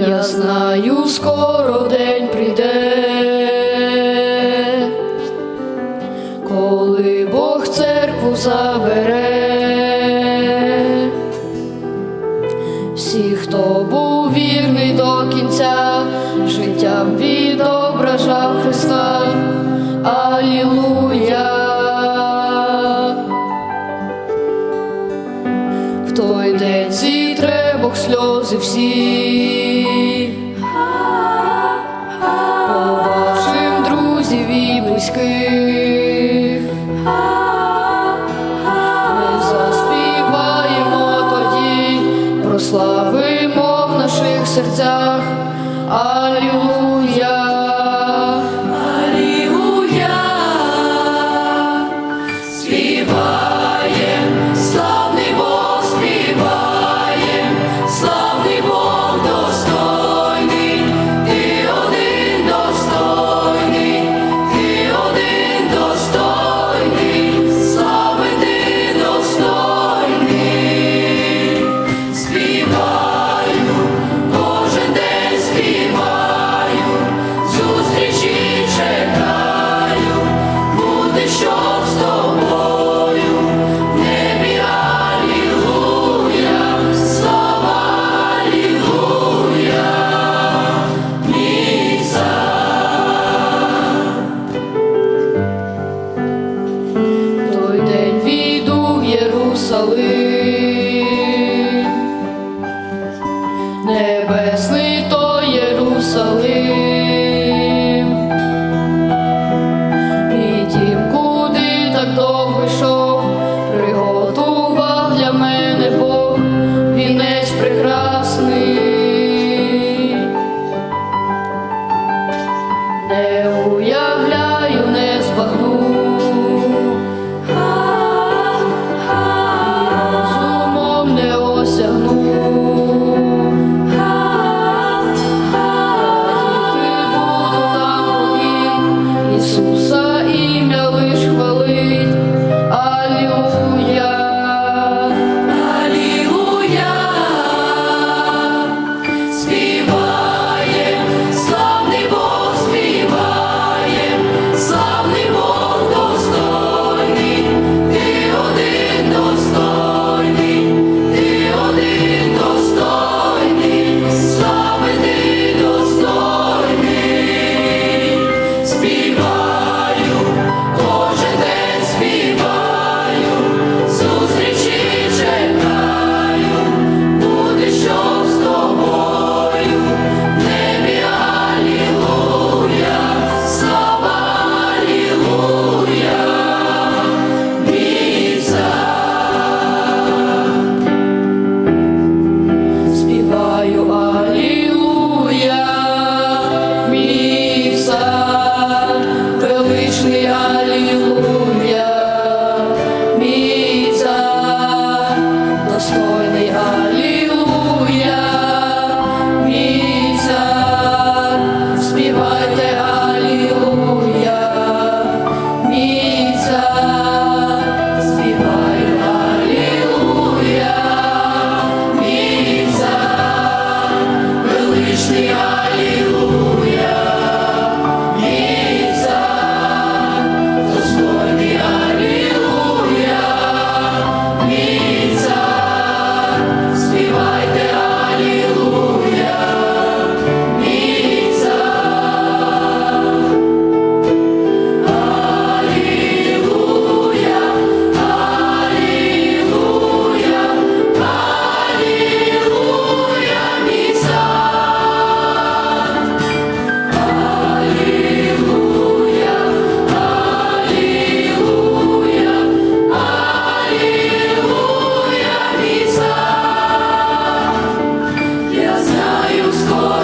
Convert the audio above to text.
Знаю, скоро день прийде, коли Бог церкву забере, всі, хто був вірний до кінця, життям відображав Христа. Алілуя. В той день зітре Бог сльози всі. І близьких. Ми заспіваємо тоді, прославимо в наших серцях. Єрусалим, score.